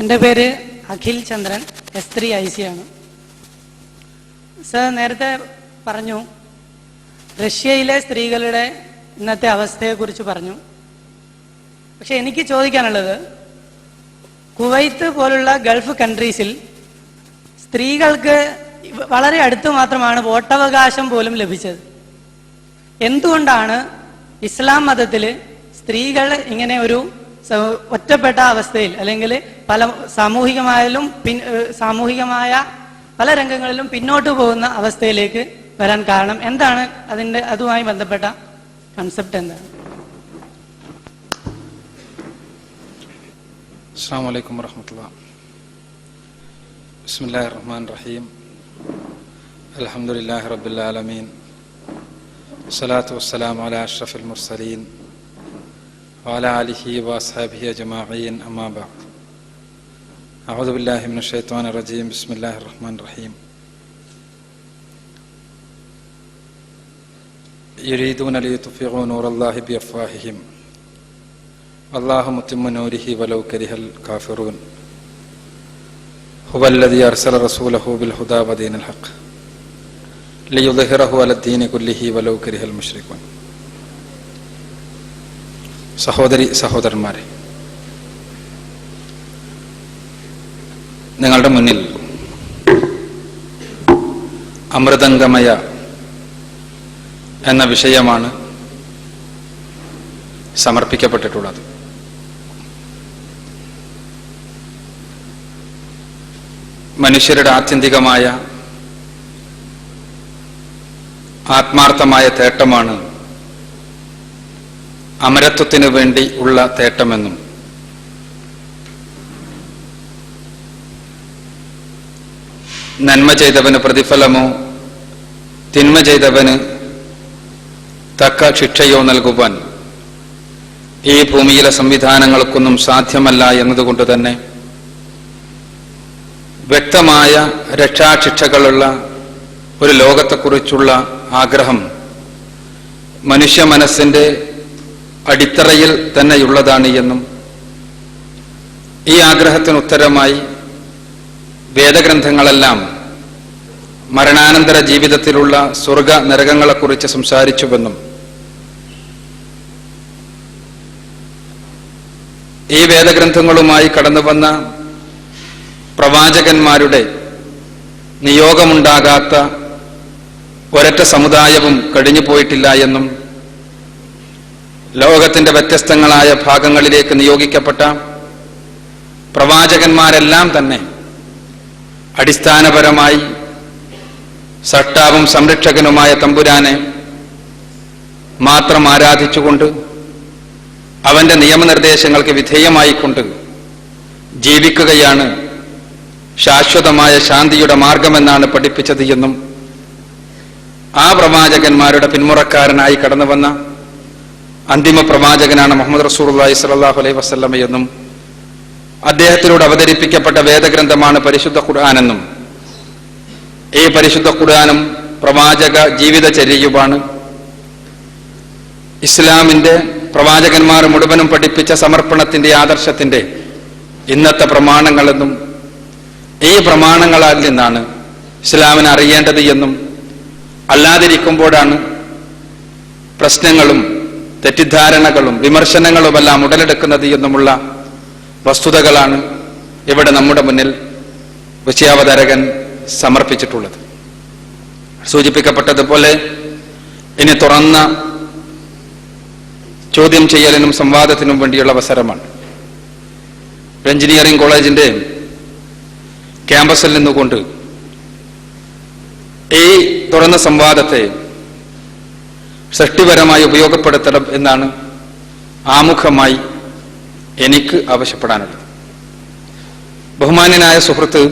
എന്റെ പേര് Akhil Chandran S three I C ആണ്. സർ നേരത്തെ പറഞ്ഞു റഷ്യയിലെ സ്ത്രീകളുടെ ഇന്നത്തെ അവസ്ഥയെക്കുറിച്ച് പറഞ്ഞു. പക്ഷെ എനിക്ക് ചോദിക്കാനുള്ളത് കുവൈത്ത് പോലുള്ള ഗൾഫ് കൺട്രീസിൽ സ്ത്രീകൾക്ക് വളരെ അടുത്ത് മാത്രമാണ് വോട്ടവകാശം പോലും ലഭിച്ചത്. എന്തുകൊണ്ടാണ് ഇസ്ലാം മതത്തിൽ സ്ത്രീകൾ ഇങ്ങനെ ഒരു ഒറ്റപ്പെട്ട അവസ്ഥയിൽ അല്ലെങ്കിൽ പല സാമൂഹികമായാലും പിൻ സാമൂഹികമായ പല രംഗങ്ങളിലും പിന്നോട്ട് പോകുന്ന അവസ്ഥയിലേക്ക് വരാൻ കാരണം എന്താണ് അതിന്റെ അതുമായി ബന്ധപ്പെട്ട കൺസെപ്റ്റ് എന്താണ്? അസ്സാം വലൈക്കും റഹ്മാൻ റഹീം അലഹമുല്ലാ റബുല്ലാലമീൻ സലാത്തു വസ്സലാം അല അഷ്റഫുൽ മുർസലീൻ. وعلى آله وأصحابه أجمعين أما بعد. أعوذ بالله من الشيطان الرجيم. بسم الله الرحمن الرحيم. يريدون ليطفئوا نور الله بأفواههم. الله متم نوره ولو كره الكافرون. هو الذي أرسل رسوله بالهدى ودين الحق. ليظهره على الدين كله ولو كره المشركون. സഹോദരി സഹോദരന്മാരെ നിങ്ങളുടെ മുന്നിൽ അമൃതംഗമയ എന്ന വിഷയമാണ് സമർപ്പിക്കപ്പെട്ടിട്ടുള്ളത്. മനുഷ്യരുടെ ആത്യന്തികമായ ആത്മാർത്ഥമായ തേട്ടമാണ് അമരത്വത്തിനു വേണ്ടി ഉള്ള തേട്ടമെന്നും. നന്മ ചെയ്തവന് പ്രതിഫലമോ തിന്മ ചെയ്തവന് തക്ക ശിക്ഷയോ നൽകുവാൻ ഈ ഭൂമിയിലെ സംവിധാനങ്ങൾക്കൊന്നും സാധ്യമല്ല എന്നതുകൊണ്ട് തന്നെ വ്യക്തമായ രക്ഷാശിക്ഷകളുള്ള ഒരു ലോകത്തെക്കുറിച്ചുള്ള ആഗ്രഹം മനുഷ്യ മനസ്സിന്റെ അടിത്തറയിൽ തന്നെയുള്ളതാണ് എന്നും ഈ ആഗ്രഹത്തിന് ഉത്തരമായി വേദഗ്രന്ഥങ്ങളെല്ലാം മരണാനന്തര ജീവിതത്തിലുള്ള സ്വർഗ നരകങ്ങളെക്കുറിച്ച് സംസാരിച്ചുവെന്നും ഈ വേദഗ്രന്ഥങ്ങളുമായി കടന്നു വന്ന പ്രവാചകന്മാരുടെ നിയോഗമുണ്ടാകാത്ത ഒരൊറ്റ സമുദായവും കഴിഞ്ഞു പോയിട്ടില്ല എന്നും ലോകത്തിന്റെ വ്യത്യസ്തങ്ങളായ ഭാഗങ്ങളിലേക്ക് നിയോഗിക്കപ്പെട്ട പ്രവാചകന്മാരെല്ലാം തന്നെ അടിസ്ഥാനപരമായി സട്ടാവും സംരക്ഷകനുമായ തമ്പുരാനെ മാത്രം ആരാധിച്ചുകൊണ്ട് അവന്റെ നിയമനിർദ്ദേശങ്ങൾക്ക് വിധേയമായിക്കൊണ്ട് ജീവിക്കുകയാണ് ശാശ്വതമായ ശാന്തിയുടെ മാർഗമെന്നാണ് പഠിപ്പിച്ചത് എന്നും ആ പ്രവാചകന്മാരുടെ പിന്മുറക്കാരനായി കടന്നു വന്ന അന്തിമ പ്രവാചകനാണ് മുഹമ്മദ് റസൂർല്ലാഹി സ്വല്ലല്ലാഹു അലൈഹി വസ്ലമയെന്നും അദ്ദേഹത്തിലൂടെ അവതരിപ്പിക്കപ്പെട്ട വേദഗ്രന്ഥമാണ് പരിശുദ്ധ ഖുർആാനെന്നും ഈ പരിശുദ്ധ ഖുർആാനും പ്രവാചക ജീവിത ജീവിതചര്യയുമാണ്. ഇസ്ലാമിന്റെ പ്രവാചകന്മാർ മുഴുവനും പഠിപ്പിച്ച സമർപ്പണത്തിന്റെ ആദർശത്തിന്റെ ഇന്നത്തെ പ്രമാണങ്ങളെന്നും ഈ പ്രമാണങ്ങളിൽ നിന്നാണ് ഇസ്ലാമിനെ അറിയേണ്ടത് എന്നും അല്ലാതിരിക്കുമ്പോഴാണ് പ്രശ്നങ്ങളും തെറ്റിദ്ധാരണകളും വിമർശനങ്ങളുമെല്ലാം ഉടലെടുക്കുന്നത് എന്നുമുള്ള വസ്തുതകളാണ് ഇവിടെ നമ്മുടെ മുന്നിൽ വിഷയാവതാരകൻ സമർപ്പിച്ചിട്ടുള്ളത്. സൂചിപ്പിക്കപ്പെട്ടതുപോലെ ഇനി തുറന്ന ചോദ്യം ചെയ്യലിനും സംവാദത്തിനും വേണ്ടിയുള്ള അവസരമാണ്. എഞ്ചിനീയറിംഗ് കോളേജിന്റെ ക്യാമ്പസിൽ നിന്നുകൊണ്ട് ഈ തുറന്ന സംവാദത്തെ സൃഷ്ടിപരമായി ഉപയോഗപ്പെടുത്തണം എന്നാണ് ആമുഖമായി എനിക്ക് ആവശ്യപ്പെടാനുള്ളത്. ബഹുമാന്യനായ സുഹൃത്ത്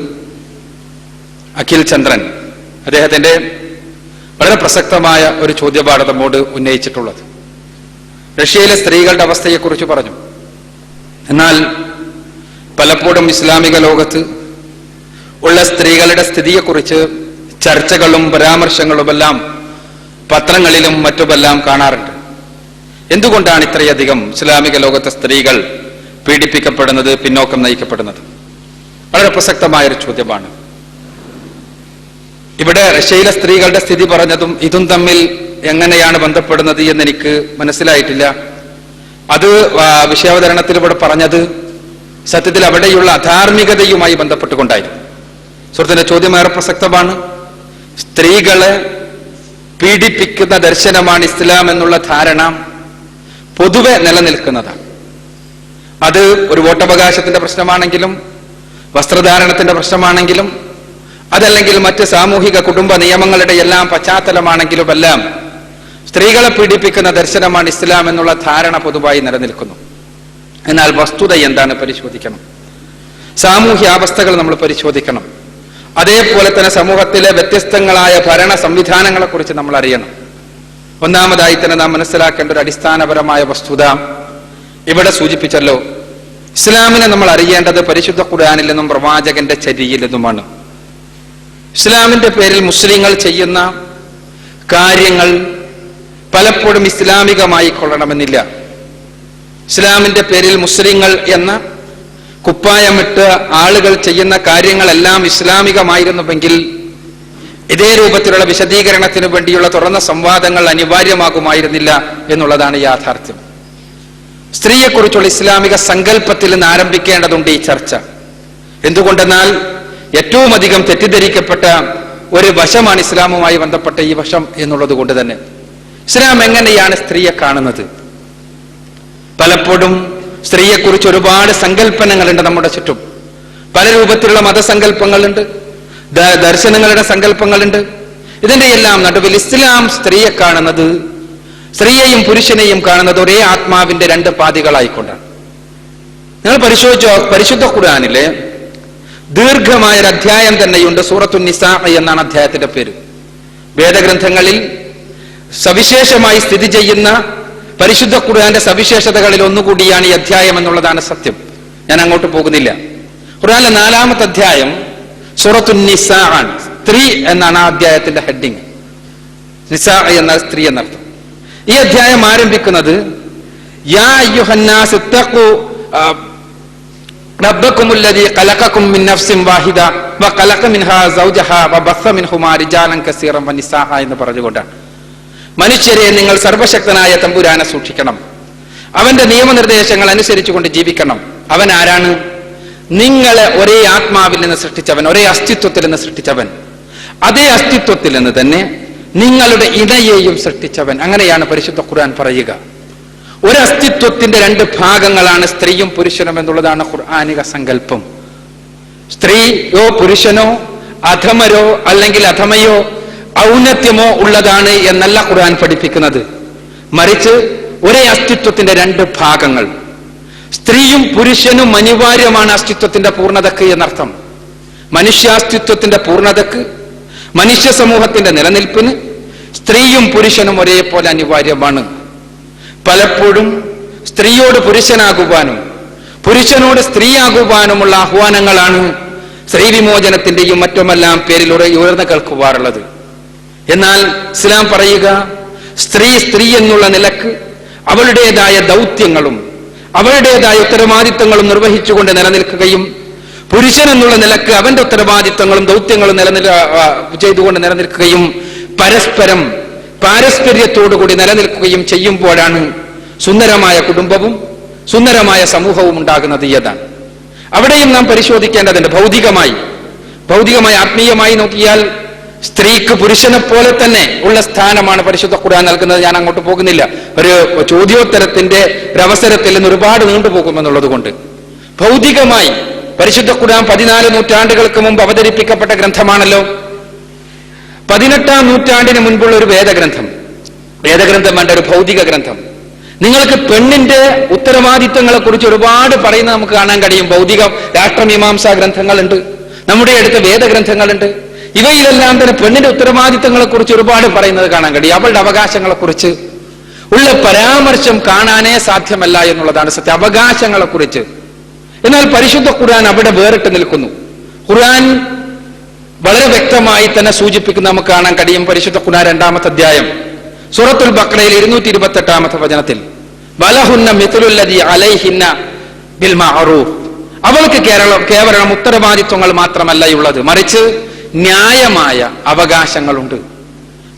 അഖിൽ ചന്ദ്രൻ അദ്ദേഹത്തിന്റെ വളരെ പ്രസക്തമായ ഒരു ചോദ്യപാഠതമോട് ഉന്നയിച്ചിട്ടുള്ളത്. റഷ്യയിലെ സ്ത്രീകളുടെ അവസ്ഥയെക്കുറിച്ച് പറഞ്ഞു. എന്നാൽ പലപ്പോഴും ഇസ്ലാമിക ലോകത്ത് ഉള്ള സ്ത്രീകളുടെ സ്ഥിതിയെക്കുറിച്ച് ചർച്ചകളും പരാമർശങ്ങളുമെല്ലാം പത്രങ്ങളിലും മറ്റുമെല്ലാം കാണാറുണ്ട്. എന്തുകൊണ്ടാണ് ഇത്രയധികം ഇസ്ലാമിക ലോകത്തെ സ്ത്രീകൾ പീഡിപ്പിക്കപ്പെടുന്നത് പിന്നോക്കം നയിക്കപ്പെടുന്നത്? വളരെ പ്രസക്തമായ ഒരു ചോദ്യമാണ്. ഇവിടെ റഷ്യയിലെ സ്ത്രീകളുടെ സ്ഥിതി പറഞ്ഞതും ഇതും തമ്മിൽ എങ്ങനെയാണ് ബന്ധപ്പെടുന്നത് എന്ന് എനിക്ക് മനസ്സിലായിട്ടില്ല. അത് വിഷയാവതരണത്തിൽ ഇവിടെ പറഞ്ഞത് സത്യത്തിൽ അവിടെയുള്ള അധാർമികതയുമായി ബന്ധപ്പെട്ടുകൊണ്ടായിരുന്നു. സുഹൃത്തിന്റെ ചോദ്യം ഏറെ പ്രസക്തമാണ്. സ്ത്രീകളെ പീഡിപ്പിക്കുന്ന ദർശനമാണ് ഇസ്ലാം എന്നുള്ള ധാരണ പൊതുവെ നിലനിൽക്കുന്നതാണ്. അത് ഒരു വോട്ടവകാശത്തിന്റെ പ്രശ്നമാണെങ്കിലും വസ്ത്രധാരണത്തിന്റെ പ്രശ്നമാണെങ്കിലും അതല്ലെങ്കിൽ മറ്റ് സാമൂഹിക കുടുംബ നിയമങ്ങളുടെ എല്ലാം പശ്ചാത്തലമാണെങ്കിലും എല്ലാം സ്ത്രീകളെ പീഡിപ്പിക്കുന്ന ദർശനമാണ് ഇസ്ലാം എന്നുള്ള ധാരണ പൊതുവായി നിലനിൽക്കുന്നു. എന്നാൽ വസ്തുത എന്താണ് പരിശോധിക്കണം? സാമൂഹ്യ അവസ്ഥകൾ നമ്മൾ പരിശോധിക്കണം. അതേപോലെ തന്നെ സമൂഹത്തിലെ വ്യത്യസ്തങ്ങളായ ഭരണ സംവിധാനങ്ങളെ കുറിച്ച് നമ്മൾ അറിയണം ഒന്നാമതായി തന്നെ നാം മനസ്സിലാക്കേണ്ട ഒരു അടിസ്ഥാനപരമായ വസ്തുത ഇവിടെ സൂചിപ്പിച്ചല്ലോ. ഇസ്ലാമിനെ നമ്മൾ അറിയേണ്ടത് പരിശുദ്ധ ഖുർആനിൽ നിന്നും പ്രവാചകന്റെ ചരിയിലെന്നുമാണ് ഇസ്ലാമിന്റെ പേരിൽ മുസ്ലിങ്ങൾ ചെയ്യുന്ന കാര്യങ്ങൾ പലപ്പോഴും ഇസ്ലാമികമായി കൊള്ളണമെന്നില്ല. ഇസ്ലാമിന്റെ പേരിൽ മുസ്ലിങ്ങൾ എന്ന കുപ്പായമിട്ട് ആളുകൾ ചെയ്യുന്ന കാര്യങ്ങളെല്ലാം ഇസ്ലാമികമായിരുന്നുവെങ്കിൽ ഇതേ രൂപത്തിലുള്ള വിശദീകരണത്തിനു വേണ്ടിയുള്ള തുറന്ന സംവാദങ്ങൾ അനിവാര്യമാകുമായിരുന്നില്ല എന്നുള്ളതാണ് യാഥാർത്ഥ്യം. സ്ത്രീയെക്കുറിച്ചുള്ള ഇസ്ലാമിക സങ്കല്പത്തിൽ നിന്ന് ആരംഭിക്കേണ്ടതുണ്ട് ഈ ചർച്ച. എന്തുകൊണ്ടെന്നാൽ ഏറ്റവും അധികം തെറ്റിദ്ധരിക്കപ്പെട്ട ഒരു വശമാണ് ഇസ്ലാമുമായി ബന്ധപ്പെട്ട ഈ വശം എന്നുള്ളത് കൊണ്ട് തന്നെ. ഇസ്ലാം എങ്ങനെയാണ് സ്ത്രീയെ കാണുന്നത്? പലപ്പോഴും സ്ത്രീയെക്കുറിച്ച് ഒരുപാട് സങ്കല്പനങ്ങളുണ്ട് നമ്മുടെ ചുറ്റും. പല രൂപത്തിലുള്ള മതസങ്കല്പങ്ങളുണ്ട്. ദർശനങ്ങളുടെ സങ്കല്പങ്ങളുണ്ട്. ഇതിന്റെ എല്ലാം നടുവിൽ ഇസ്ലാം സ്ത്രീയെ കാണുന്നത് സ്ത്രീയെയും പുരുഷനെയും കാണുന്നത് ഒരേ ആത്മാവിന്റെ രണ്ട് പാതികളായിക്കൊണ്ടാണ്. നിങ്ങൾ പരിശോധിച്ചോ പരിശുദ്ധ ഖുർആാനിലെ ദീർഘമായ ഒരു അധ്യായം തന്നെയുണ്ട് സൂറത്തു നിസാ എന്നാണ് അധ്യായത്തിന്റെ പേര്. വേദഗ്രന്ഥങ്ങളിൽ സവിശേഷമായി സ്ഥിതി ചെയ്യുന്ന പരിശുദ്ധ ഖുർആന്റെ സവിശേഷതകളിൽ ഒന്നുകൂടിയാണ് ഈ അധ്യായം എന്നുള്ളതാണ് സത്യം ഞാൻ അങ്ങോട്ട് പോകുന്നില്ല ഖുർആനിലെ നാലാമത്തെ അധ്യായം സൂറത്തു നിസാ ആണ് സ്ത്രീ എന്നാണ് ആ അധ്യായത്തിന്റെ ഹെഡിങ് നിസാ എന്ന സ്ത്രീ എന്നർത്ഥം ഈ അധ്യായം ആരംഭിക്കുന്നത് യാ അയ്യുഹന്നാസ് ഇത്തഖു ആ, ربكم الذي خلقكم من نفس واحدة وخلق منها زوجها وبث منهما رجالا كثيرا ونساء എന്ന് പറഞ്ഞുകൊണ്ടാണ് മനുഷ്യരെ നിങ്ങൾ സർവശക്തനായ തമ്പുരാനെ സൂക്ഷിക്കണം. അവന്റെ നിയമനിർദ്ദേശങ്ങൾ അനുസരിച്ചുകൊണ്ട് ജീവിക്കണം. അവൻ ആരാണ്? നിങ്ങളെ ഒരേ ആത്മാവിൽ നിന്ന് സൃഷ്ടിച്ചവൻ ഒരേ അസ്തിത്വത്തിൽ നിന്ന് സൃഷ്ടിച്ചവൻ. അതേ അസ്തിത്വത്തിൽ നിന്ന് തന്നെ നിങ്ങളുടെ ഇണയെയും സൃഷ്ടിച്ചവൻ. അങ്ങനെയാണ് പരിശുദ്ധ ഖുർആൻ പറയുക. ഒരു അസ്തിത്വത്തിന്റെ രണ്ട് ഭാഗങ്ങളാണ് സ്ത്രീയും പുരുഷനും എന്നുള്ളതാണ് ഖുർആാനിക സങ്കല്പം. സ്ത്രീയോ പുരുഷനോ അധമരോ അല്ലെങ്കിൽ അധമയോ ഔന്നത്യമോ ഉള്ളതാണ് എന്നല്ല ഖുർആൻ പഠിപ്പിക്കുന്നത്. മറിച്ച് ഒരേ അസ്തിത്വത്തിന്റെ രണ്ട് ഭാഗങ്ങൾ. സ്ത്രീയും പുരുഷനും അനിവാര്യമാണ് അസ്തിത്വത്തിന്റെ പൂർണതക്ക് എന്നർത്ഥം. മനുഷ്യാസ്തിത്വത്തിന്റെ പൂർണതക്ക് മനുഷ്യ സമൂഹത്തിന്റെ നിലനിൽപ്പിന് സ്ത്രീയും പുരുഷനും ഒരേപോലെ അനിവാര്യമാണ്. പലപ്പോഴും സ്ത്രീയോട് പുരുഷനാകുവാനും പുരുഷനോട് സ്ത്രീയാകുവാനുമുള്ള ആഹ്വാനങ്ങളാണ് സ്ത്രീ വിമോചനത്തിന്റെയും മറ്റുമെല്ലാം പേരിൽ ഉയർന്നു കേൾക്കുവാറുള്ളത്. എന്നാൽ ഇസ്ലാം പറയുക സ്ത്രീ സ്ത്രീ എന്നുള്ള നിലയ്ക്ക് അവളുടേതായ ദൗത്യങ്ങളും അവളുടേതായ ഉത്തരവാദിത്തങ്ങളും നിർവഹിച്ചുകൊണ്ട് നിലനിൽക്കുകയും പുരുഷൻ എന്നുള്ള നിലയ്ക്ക് അവന്റെ ഉത്തരവാദിത്തങ്ങളും ദൗത്യങ്ങളും നിലനിൽ ചെയ്തുകൊണ്ട് നിലനിൽക്കുകയും പരസ്പരം പാരസ്പര്യത്തോടുകൂടി നിലനിൽക്കുകയും ചെയ്യുമ്പോഴാണ് സുന്ദരമായ കുടുംബവും സുന്ദരമായ സമൂഹവും ഉണ്ടാകുന്നത് എന്നതാണ് അവിടെയും നാം പരിശോധിക്കേണ്ടതുണ്ട്. ഭൗതികമായി ഭൗതികമായി ആത്മീയമായി നോക്കിയാൽ സ്ത്രീക്ക് പുരുഷനെ പോലെ തന്നെ ഉള്ള സ്ഥാനമാണ് പരിശുദ്ധ ഖുർആൻ നൽകുന്നത്. ഞാൻ അങ്ങോട്ട് പോകുന്നില്ല. ഒരു ചോദ്യോത്തരത്തിന്റെ ഒരവസരത്തിൽ നിന്ന് ഒരുപാട് നീണ്ടുപോകുമെന്നുള്ളത് കൊണ്ട്. ഭൗതികമായി പരിശുദ്ധ ഖുർആൻ പതിനാല് നൂറ്റാണ്ടുകൾക്ക് മുമ്പ് അവതരിപ്പിക്കപ്പെട്ട ഗ്രന്ഥമാണല്ലോ. പതിനെട്ടാം നൂറ്റാണ്ടിന് മുൻപുള്ള ഒരു വേദഗ്രന്ഥം. വേദഗ്രന്ഥം വേണ്ട ഒരു ഭൗതിക ഗ്രന്ഥം. നിങ്ങൾക്ക് പെണ്ണിന്റെ ഉത്തരവാദിത്തങ്ങളെ കുറിച്ച് ഒരുപാട് പറയുന്നത് നമുക്ക് കാണാൻ കഴിയും. ഭൗതിക രാഷ്ട്രമീമാംസാ ഗ്രന്ഥങ്ങളുണ്ട്. നമ്മുടെ അടുത്ത് വേദഗ്രന്ഥങ്ങളുണ്ട്. ഇവയിലെല്ലാം തന്നെ പെണ്ണിന്റെ ഉത്തരവാദിത്തങ്ങളെ കുറിച്ച് ഒരുപാട് പറയുന്നത് കാണാൻ കഴിയും. അവളുടെ അവകാശങ്ങളെ കുറിച്ച് ഉള്ള പരാമർശം കാണാനേ സാധ്യമല്ല എന്നുള്ളതാണ് സത്യം. അവകാശങ്ങളെ കുറിച്ച് എന്നാൽ പരിശുദ്ധ ഖുർആൻ അവിടെ വേറിട്ട് നിൽക്കുന്നു. ഖുർആൻ വളരെ വ്യക്തമായി തന്നെ സൂചിപ്പിക്കുന്ന നമുക്ക് കാണാൻ കഴിയും. പരിശുദ്ധ ഖുർആൻ രണ്ടാമത്തെ അധ്യായം. സൂറത്തുൽ ബക്രയിൽ ഇരുന്നൂറ്റി ഇരുപത്തി എട്ടാമത്തെ വചനത്തിൽ. ബലഹുന്ന അലൈഹിന്ന ബിൽ മഅറൂഫ്. അവൾക്ക് കേരളം കേവലം ഉത്തരവാദിത്വങ്ങൾ മാത്രമല്ല ഉള്ളത്. മറിച്ച് ന്യായമായ അവകാശങ്ങളുണ്ട്.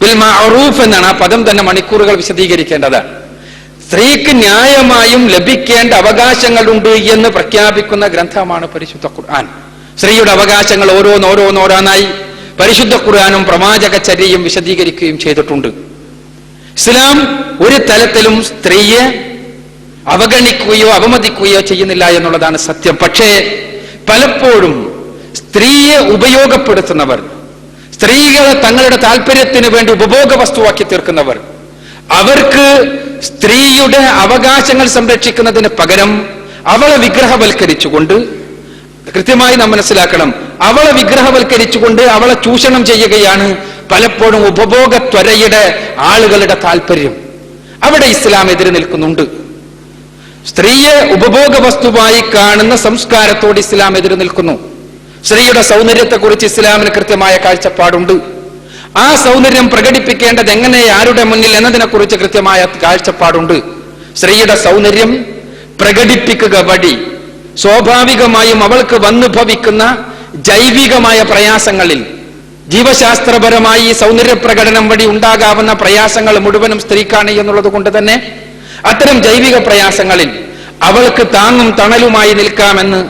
ബിൽ മഅറൂഫ് എന്നാണ് ആ പദം തന്നെ മണിക്കൂറുകൾ വിശദീകരിക്കേണ്ടത്. സ്ത്രീക്ക് ന്യായമായും ലഭിക്കേണ്ട അവകാശങ്ങളുണ്ട് എന്ന് പ്രഖ്യാപിക്കുന്ന ഗ്രന്ഥമാണ് പരിശുദ്ധ ഖുർആൻ. സ്ത്രീയുടെ അവകാശങ്ങൾ ഓരോന്നോരോന്നോരോന്നായി പരിശുദ്ധ ഖുർആാനും പ്രവാചക ചര്യയും വിശദീകരിക്കുകയും ചെയ്തിട്ടുണ്ട്. ഇസ്ലാം ഒരു തലത്തിലും സ്ത്രീയെ അവഗണിക്കുകയോ അവമതിക്കുകയോ ചെയ്യുന്നില്ല എന്നുള്ളതാണ് സത്യം. പക്ഷേ പലപ്പോഴും സ്ത്രീയെ ഉപയോഗപ്പെടുത്തുന്നവർ സ്ത്രീകളെ തങ്ങളുടെ താല്പര്യത്തിന് വേണ്ടി ഉപഭോഗ വസ്തുവാക്കി തീർക്കുന്നവർ അവർക്ക് സ്ത്രീയുടെ അവകാശങ്ങൾ സംരക്ഷിക്കുന്നതിന് പകരം അവളെ വിഗ്രഹവൽക്കരിച്ചുകൊണ്ട് കൃത്യമായി നാം മനസ്സിലാക്കണം അവളെ വിഗ്രഹവൽക്കരിച്ചുകൊണ്ട് അവളെ ചൂഷണം ചെയ്യുകയാണ് പലപ്പോഴും ഉപഭോഗ ത്വരയുടെ ആളുകളുടെ താല്പര്യം. അവിടെ ഇസ്ലാം എതിര് നിൽക്കുന്നുണ്ട്. സ്ത്രീയെ ഉപഭോഗ വസ്തുവായി കാണുന്ന സംസ്കാരത്തോട് ഇസ്ലാം എതിര് നിൽക്കുന്നു. സ്ത്രീയുടെ സൗന്ദര്യത്തെക്കുറിച്ച് ഇസ്ലാമിന് കൃത്യമായ കാഴ്ചപ്പാടുണ്ട്. ആ സൗന്ദര്യം പ്രകടിപ്പിക്കേണ്ടത് എങ്ങനെ ആരുടെ മുന്നിൽ എന്നതിനെക്കുറിച്ച് കൃത്യമായ കാഴ്ചപ്പാടുണ്ട്. സ്ത്രീയുടെ സൗന്ദര്യം പ്രകടിപ്പിക്കുക വഴി സ്വാഭാവികമായും അവൾക്ക് വന്നു ഭവിക്കുന്ന ജൈവികമായ പ്രയാസങ്ങളിൽ ജീവശാസ്ത്രപരമായി ഈ സൗന്ദര്യ പ്രകടനം വഴി ഉണ്ടാകാവുന്ന പ്രയാസങ്ങൾ മുഴുവനും സ്ത്രീക്കാണ് എന്നുള്ളത് കൊണ്ട് തന്നെ അത്തരം ജൈവിക പ്രയാസങ്ങളിൽ അവൾക്ക് താങ്ങും തണലുമായി നിൽക്കാമെന്ന്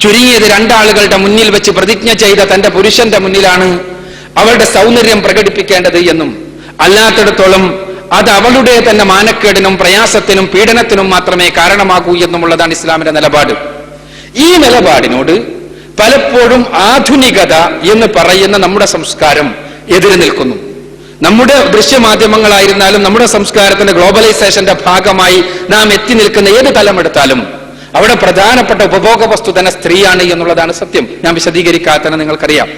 ചുരുങ്ങിയത് രണ്ടാളുകളുടെ മുന്നിൽ വെച്ച് പ്രതിജ്ഞ ചെയ്ത തന്റെ പുരുഷന്റെ മുന്നിലാണ് അവളുടെ സൗന്ദര്യം പ്രകടിപ്പിക്കേണ്ടത് എന്നും അല്ലാത്തിടത്തോളം അത് അവളുടെ തന്നെ മാനക്കേടിനും പ്രയാസത്തിനും പീഡനത്തിനും മാത്രമേ കാരണമാകൂ എന്നുമുള്ളതാണ് ഇസ്ലാമിന്റെ നിലപാട്. ഈ നിലപാടിനോട് പലപ്പോഴും ആധുനികത എന്ന് പറയുന്ന നമ്മുടെ സംസ്കാരം എതിര് നിൽക്കുന്നു. നമ്മുടെ ദൃശ്യമാധ്യമങ്ങളായിരുന്നാലും നമ്മുടെ സംസ്കാരത്തിന്റെ ഗ്ലോബലൈസേഷന്റെ ഭാഗമായി നാം എത്തി നിൽക്കുന്ന ഏത് തലമെടുത്താലും അവിടെ പ്രധാനപ്പെട്ട ഉപഭോഗ വസ്തു തന്നെ സ്ത്രീയാണ് എന്നുള്ളതാണ് സത്യം. ഞാൻ വിശദീകരിക്കാത്തന്നെ നിങ്ങൾക്കറിയാം.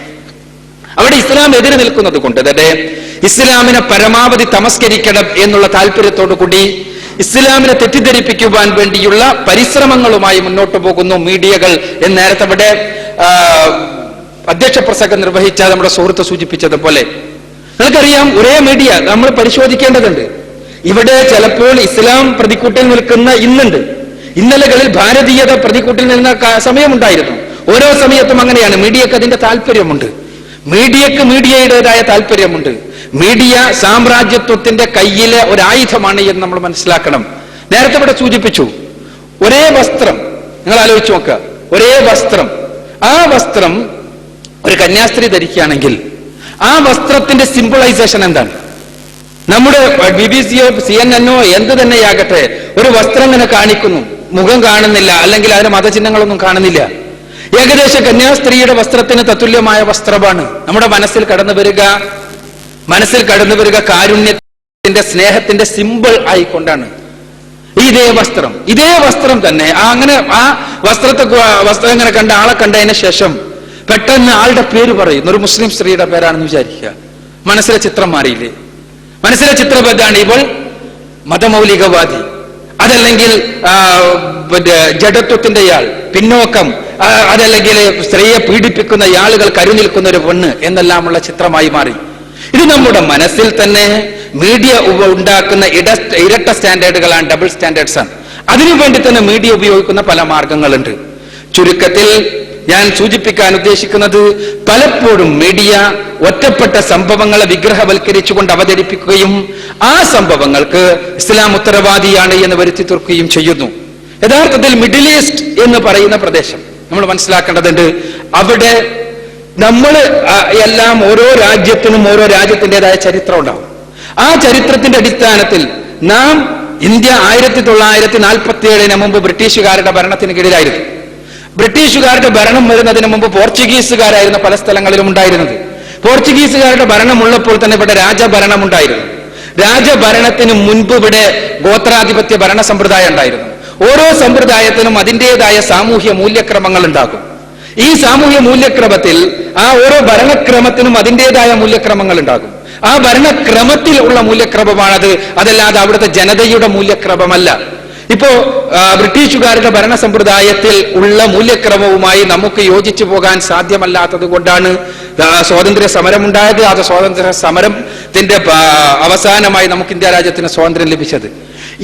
അവിടെ ഇസ്ലാം എതിര് നിൽക്കുന്നത് കൊണ്ട് തന്നെ ഇസ്ലാമിനെ പരമാവധി തമസ്കരിക്കണം എന്നുള്ള താല്പര്യത്തോടു കൂടി ഇസ്ലാമിനെ തെറ്റിദ്ധരിപ്പിക്കുവാൻ വേണ്ടിയുള്ള പരിശ്രമങ്ങളുമായി മുന്നോട്ട് പോകുന്നു മീഡിയകൾ. എന്ന് നേരത്തെ ഇവിടെ അധ്യക്ഷ പ്രസംഗം നിർവഹിച്ച നമ്മുടെ സുഹൃത്ത് സൂചിപ്പിച്ചതുപോലെ. നിങ്ങൾക്കറിയാം ഒരേ മീഡിയ നമ്മൾ പരിശോധിക്കേണ്ടതുണ്ട്. ഇവിടെ ചിലപ്പോൾ ഇസ്ലാം പ്രതിക്കൂട്ടിൽ നിൽക്കുന്ന ഇന്നുണ്ട്. ഇന്നലകളിൽ ഭാരതീയത പ്രതിക്കൂട്ടിൽ നിന്ന സമയമുണ്ടായിരുന്നു. ഓരോ സമയത്തും അങ്ങനെയാണ്. മീഡിയക്ക് അതിന്റെ താല്പര്യമുണ്ട്. മീഡിയക്ക് മീഡിയയുടേതായ താല്പര്യമുണ്ട്. മീഡിയ സാമ്രാജ്യത്വത്തിന്റെ കയ്യിലെ ഒരു ആയുധമാണ് എന്ന് നമ്മൾ മനസ്സിലാക്കണം. നേരത്തെ ഇവിടെ സൂചിപ്പിച്ചു. ഒരേ വസ്ത്രം. നിങ്ങൾ ആലോചിച്ച് നോക്കുക. ഒരേ വസ്ത്രം. ആ വസ്ത്രം ഒരു കന്യാസ്ത്രീ ധരിക്കുകയാണെങ്കിൽ ആ വസ്ത്രത്തിന്റെ സിമ്പിളൈസേഷൻ എന്താണ്? നമ്മുടെ ബി ബി സിയോ സി എൻ എന്നോ എന്ത് തന്നെയാകട്ടെ ഒരു വസ്ത്രം ഇങ്ങനെ കാണിക്കുന്നു. മുഖം കാണുന്നില്ല അല്ലെങ്കിൽ അതിന് മതചിഹ്നങ്ങളൊന്നും കാണുന്നില്ല. ഏകദേശ കന്യാസ്ത്രീയുടെ വസ്ത്രത്തിന് തത്തുല്യമായ വസ്ത്രമാണ്. നമ്മുടെ മനസ്സിൽ കടന്നു വരിക മനസ്സിൽ കടന്നു വരിക കാരുണ്യത്തിന്റെ സ്നേഹത്തിന്റെ സിമ്പിൾ ആയിക്കൊണ്ടാണ്. ഇതേ വസ്ത്രം ഇതേ വസ്ത്രം തന്നെ. ആ അങ്ങനെ ആ വസ്ത്രത്തെ വസ്ത്രം ഇങ്ങനെ കണ്ട ആളെ കണ്ടതിന് ശേഷം പെട്ടെന്ന് ആളുടെ പേര് പറയുന്നു. ഒരു മുസ്ലിം സ്ത്രീയുടെ പേരാണെന്ന് വിചാരിക്കുക. മനസ്സിലെ ചിത്രം മാറിയില്ലേ? മനസ്സിലെ ചിത്രം എന്താണ് ഇവൾ മതമൗലികവാദി. അതല്ലെങ്കിൽ ജഡത്വത്തിന്റെ ആൾ പിന്നോക്കം അതല്ലെങ്കിൽ സ്ത്രീയെ പീഡിപ്പിക്കുന്ന ആളുകൾ കരുനിൽക്കുന്ന ഒരു പെണ്ണ് എന്നെല്ലാമുള്ള ചിത്രമായി മാറി. ഇത് നമ്മുടെ മനസ്സിൽ തന്നെ മീഡിയ ഉണ്ടാക്കുന്ന ഇട ഇരട്ട സ്റ്റാൻഡേർഡുകളാണ് ഡബിൾ സ്റ്റാൻഡേർഡ്സ് ആണ്. അതിനുവേണ്ടി തന്നെ മീഡിയ ഉപയോഗിക്കുന്ന പല മാർഗങ്ങളുണ്ട്. ചുരുക്കത്തിൽ ഞാൻ സൂചിപ്പിക്കാൻ ഉദ്ദേശിക്കുന്നത് പലപ്പോഴും മീഡിയ ഒറ്റപ്പെട്ട സംഭവങ്ങളെ വിഗ്രഹവൽക്കരിച്ചുകൊണ്ട് അവതരിപ്പിക്കുകയും ആ സംഭവങ്ങൾക്ക് ഇസ്ലാം ഉത്തരവാദിയാണ് എന്ന് വരുത്തി തീർക്കുകയും ചെയ്യുന്നു. യഥാർത്ഥത്തിൽ മിഡിൽ ഈസ്റ്റ് എന്ന് പറയുന്ന പ്രദേശം നമ്മൾ മനസ്സിലാക്കേണ്ടതുണ്ട്. അവിടെ നമ്മൾ എല്ലാം ഓരോ രാജ്യത്തിനും ഓരോ രാജ്യത്തിന്റെതായ ചരിത്രം ഉണ്ടാവും. ആ ചരിത്രത്തിന്റെ അടിസ്ഥാനത്തിൽ നാം ഇന്ത്യ ആയിരത്തി തൊള്ളായിരത്തി നാൽപ്പത്തി ഏഴിന് മുമ്പ് ബ്രിട്ടീഷുകാരുടെ ഭരണത്തിന് കീഴിലായിരുന്നു. ബ്രിട്ടീഷുകാരുടെ ഭരണം വരുന്നതിന് മുമ്പ് പോർച്ചുഗീസുകാരായിരുന്ന പല സ്ഥലങ്ങളിലും ഉണ്ടായിരുന്നത്. പോർച്ചുഗീസുകാരുടെ ഭരണമുള്ളപ്പോൾ തന്നെ ഇവിടെ രാജഭരണം ഉണ്ടായിരുന്നു രാജഭരണത്തിന് മുൻപ് ഇവിടെ ഗോത്രാധിപത്യ ഭരണ സമ്പ്രദായം ഉണ്ടായിരുന്നു. ഓരോ സമ്പ്രദായത്തിനും അതിന്റെതായ സാമൂഹ്യ മൂല്യക്രമങ്ങൾ ഉണ്ടാകും. ഈ സാമൂഹ്യ മൂല്യക്രമത്തിൽ ആ ഓരോ ഭരണക്രമത്തിനും അതിന്റെതായ മൂല്യക്രമങ്ങൾ ഉണ്ടാകും. ആ ഭരണക്രമത്തിൽ ഉള്ള മൂല്യക്രമമാണത്. അതല്ലാതെ അവിടുത്തെ ജനതയുടെ മൂല്യക്രമമല്ല. ഇപ്പോ ബ്രിട്ടീഷുകാരുടെ ഭരണ സമ്പ്രദായത്തിൽ ഉള്ള മൂല്യക്രമവുമായി നമുക്ക് യോജിച്ചു പോകാൻ സാധ്യമല്ലാത്തത് കൊണ്ടാണ് സ്വാതന്ത്ര്യ സമരമുണ്ടായത്. അത് സ്വാതന്ത്ര്യ സമരത്തിന്റെ അവസാനമായി നമുക്ക് ഇന്ത്യ രാജ്യത്തിന് സ്വാതന്ത്ര്യം ലഭിച്ചത്.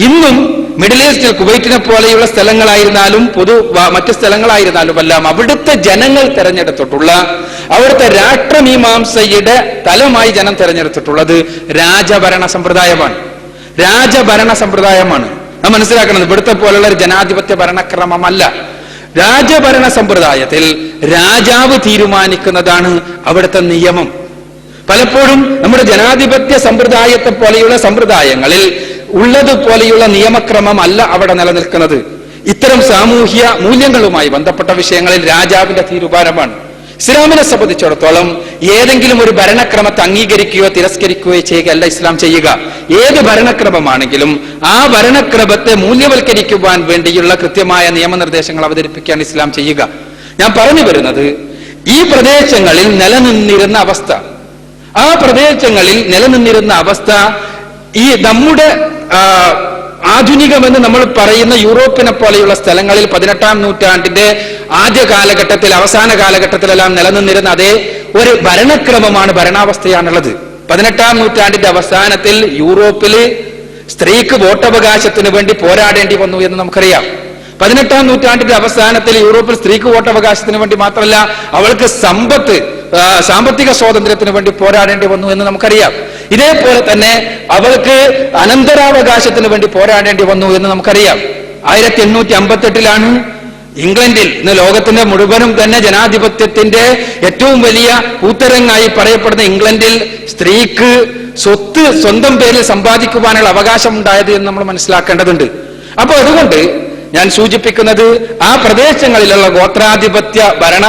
ഇന്നും മിഡിൽ ഈസ്റ്റിൽ കുവൈറ്റിനെ പോലെയുള്ള സ്ഥലങ്ങളായിരുന്നാലും പൊതു മറ്റ് സ്ഥലങ്ങളായിരുന്നാലും എല്ലാം അവിടുത്തെ ജനങ്ങൾ തെരഞ്ഞെടുത്തിട്ടുള്ള അവിടുത്തെ രാഷ്ട്രമീമാംസയുടെ തലമായി ജനം തെരഞ്ഞെടുത്തിട്ടുള്ളത് രാജഭരണ സമ്പ്രദായമാണ് രാജഭരണ സമ്പ്രദായമാണ് നാം മനസ്സിലാക്കണം ഇവിടുത്തെ പോലുള്ള ഒരു ജനാധിപത്യ ഭരണക്രമമല്ല. രാജഭരണ സമ്പ്രദായത്തിൽ രാജാവ് തീരുമാനിക്കുന്നതാണ് അവിടുത്തെ നിയമം. പലപ്പോഴും നമ്മുടെ ജനാധിപത്യ സമ്പ്രദായത്തെ പോലെയുള്ള സമ്പ്രദായങ്ങളിൽ ഉള്ളതുപോലെയുള്ള നിയമക്രമം അല്ല അവിടെ നിലനിൽക്കുന്നത്. ഇത്തരം സാമൂഹ്യ മൂല്യങ്ങളുമായി ബന്ധപ്പെട്ട വിഷയങ്ങളിൽ രാജാവിന്റെ തീരുമാനമാണ്. ഇസ്ലാമിനെ സംബന്ധിച്ചിടത്തോളം ഏതെങ്കിലും ഒരു ഭരണക്രമത്തെ അംഗീകരിക്കുകയോ തിരസ്കരിക്കുകയോ ചെയ്യുകയല്ല ഇസ്ലാം ചെയ്യുക. ഏത് ഭരണക്രമമാണെങ്കിലും ആ ഭരണക്രമത്തെ മൂല്യവൽക്കരിക്കുവാൻ വേണ്ടിയുള്ള കൃത്യമായ നിയമനിർദ്ദേശങ്ങൾ അവതരിപ്പിക്കുകയാണ് ഇസ്ലാം ചെയ്യുക. ഞാൻ പറഞ്ഞു വരുന്നത് ഈ പ്രദേശങ്ങളിൽ നിലനിന്നിരുന്ന അവസ്ഥ. ആ പ്രദേശങ്ങളിൽ നിലനിന്നിരുന്ന അവസ്ഥ ഈ നമ്മുടെ ആധുനികമെന്ന് നമ്മൾ പറയുന്ന യൂറോപ്പിനെ പോലെയുള്ള സ്ഥലങ്ങളിൽ പതിനെട്ടാം നൂറ്റാണ്ടിന്റെ ആദ്യ കാലഘട്ടത്തിൽ അവസാന കാലഘട്ടത്തിലെല്ലാം നിലനിന്നിരുന്ന അതേ ഒരു ഭരണക്രമമാണ് ഭരണാവസ്ഥയാണുള്ളത്. പതിനെട്ടാം നൂറ്റാണ്ടിന്റെ അവസാനത്തിൽ യൂറോപ്പിൽ സ്ത്രീക്ക് വോട്ടവകാശത്തിന് വേണ്ടി പോരാടേണ്ടി വന്നു എന്ന് നമുക്കറിയാം. പതിനെട്ടാം നൂറ്റാണ്ടിന്റെ അവസാനത്തിൽ യൂറോപ്പിൽ സ്ത്രീക്ക് വോട്ടവകാശത്തിന് വേണ്ടി മാത്രമല്ല അവൾക്ക് സമ്പത്ത് സാമ്പത്തിക സ്വാതന്ത്ര്യത്തിന് വേണ്ടി പോരാടേണ്ടി വന്നു എന്ന് നമുക്കറിയാം. ഇതേപോലെ തന്നെ അവൾക്ക് അനന്തരാവകാശത്തിന് വേണ്ടി പോരാടേണ്ടി വന്നു എന്ന് നമുക്കറിയാം. ആയിരത്തി എണ്ണൂറ്റി അമ്പത്തെട്ടിലാണ് ഇംഗ്ലണ്ടിൽ ഇന്ന് ലോകത്തിന്റെ മുഴുവനും തന്നെ ജനാധിപത്യത്തിന്റെ ഏറ്റവും വലിയ കൂത്തരങ്ങായി പറയപ്പെടുന്ന ഇംഗ്ലണ്ടിൽ സ്ത്രീക്ക് സ്വത്ത് സ്വന്തം പേരിൽ സമ്പാദിക്കുവാനുള്ള അവകാശം ഉണ്ടായത് എന്ന് നമ്മൾ മനസ്സിലാക്കേണ്ടതുണ്ട്. അപ്പൊ അതുകൊണ്ട് ഞാൻ സൂചിപ്പിക്കുന്നത് ആ പ്രദേശങ്ങളിലുള്ള ഗോത്രാധിപത്യ ഭരണ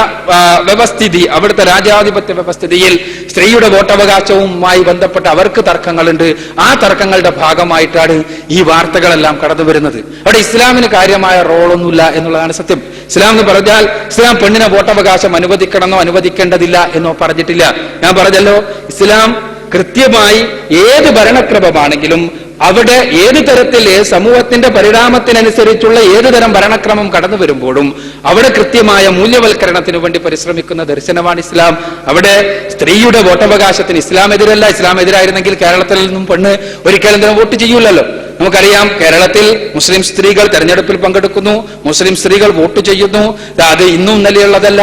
വ്യവസ്ഥിതി അവിടുത്തെ രാജാധിപത്യ വ്യവസ്ഥിതിയിൽ സ്ത്രീയുടെ വോട്ടവകാശവുമായി ബന്ധപ്പെട്ട് അവർക്ക് തർക്കങ്ങളുണ്ട്. ആ തർക്കങ്ങളുടെ ഭാഗമായിട്ടാണ് ഈ വാർത്തകളെല്ലാം കടന്നു വരുന്നത്. അവിടെ ഇസ്ലാമിന് കാര്യമായ റോളൊന്നുമില്ല എന്നുള്ളതാണ് സത്യം. ഇസ്ലാം എന്ന് പറഞ്ഞാൽ ഇസ്ലാം പെണ്ണിനെ വോട്ടവകാശം അനുവദിക്കണമെന്നോ അനുവദിക്കേണ്ടതില്ല എന്നോ പറഞ്ഞിട്ടില്ല. ഞാൻ പറഞ്ഞല്ലോ ഇസ്ലാം കൃത്യമായി ഏത് ഭരണക്രമമാണെങ്കിലും അവിടെ ഏത് തരത്തിൽ സമൂഹത്തിന്റെ പരിണാമത്തിനനുസരിച്ചുള്ള ഏത് തരം ഭരണക്രമം കടന്നു വരുമ്പോഴും അവിടെ കൃത്യമായ മൂല്യവൽക്കരണത്തിന് വേണ്ടി പരിശ്രമിക്കുന്ന ദർശനമാണ് ഇസ്ലാം. അവിടെ സ്ത്രീയുടെ വോട്ടവകാശത്തിന് ഇസ്ലാം എതിരല്ല ഇസ്ലാം എതിരായിരുന്നെങ്കിൽ കേരളത്തിൽ നിന്നും പെണ്ണ് ഒരിക്കലും വോട്ട് ചെയ്യൂലല്ലോ. നമുക്കറിയാം കേരളത്തിൽ മുസ്ലിം സ്ത്രീകൾ തെരഞ്ഞെടുപ്പിൽ പങ്കെടുക്കുന്നു മുസ്ലിം സ്ത്രീകൾ വോട്ട് ചെയ്യുന്നു. അത് ഇന്നും നിലയുള്ളതല്ല.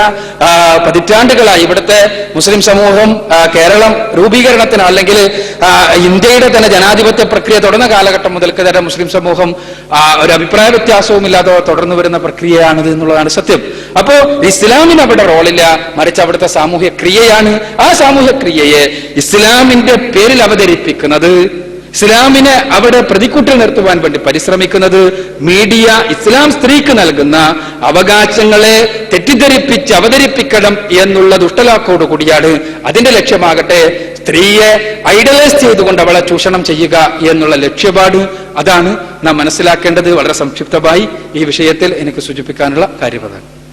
പതിറ്റാണ്ടുകളായി ഇവിടുത്തെ മുസ്ലിം സമൂഹം കേരളം രൂപീകരണത്തിന് അല്ലെങ്കിൽ ഇന്ത്യയുടെ തന്നെ ജനാധിപത്യ പ്രക്രിയ തുടർന്ന കാലഘട്ടം മുതൽക്ക് തന്നെ മുസ്ലിം സമൂഹം ഒരു അഭിപ്രായ വ്യത്യാസവും ഇല്ലാതെ തുടർന്നു വരുന്ന പ്രക്രിയയാണിത് എന്നുള്ളതാണ് സത്യം. അപ്പോ ഇസ്ലാമിന് അവിടെ റോളില്ല. മറിച്ച് അവിടുത്തെ സാമൂഹ്യ ക്രിയയാണ് ആ സാമൂഹ്യ ക്രിയയെ ഇസ്ലാമിന്റെ പേരിൽ അവതരിപ്പിക്കുന്നത്. ഇസ്ലാമിനെ അവിടെ പ്രതിക്കൂട്ടിൽ നിർത്തുവാൻ വേണ്ടി പരിശ്രമിക്കുന്നത് മീഡിയ ഇസ്ലാം സ്ത്രീക്ക് നൽകുന്ന അവകാശങ്ങളെ തെറ്റിദ്ധരിപ്പിച്ച് അവതരിപ്പിക്കണം എന്നുള്ള ദുഷ്ടലാക്കോട് കൂടിയാണ്. അതിന്റെ ലക്ഷ്യമാകട്ടെ സ്ത്രീയെ ഐഡലൈസ് ചെയ്തുകൊണ്ട് അവളെ ചൂഷണം ചെയ്യുക എന്നുള്ള ലക്ഷ്യപാട്. അതാണ് നാം മനസ്സിലാക്കേണ്ടത്. വളരെ സംക്ഷിപ്തമായി ഈ വിഷയത്തിൽ എനിക്ക് സൂചിപ്പിക്കാനുള്ള കാര്യപതാണ്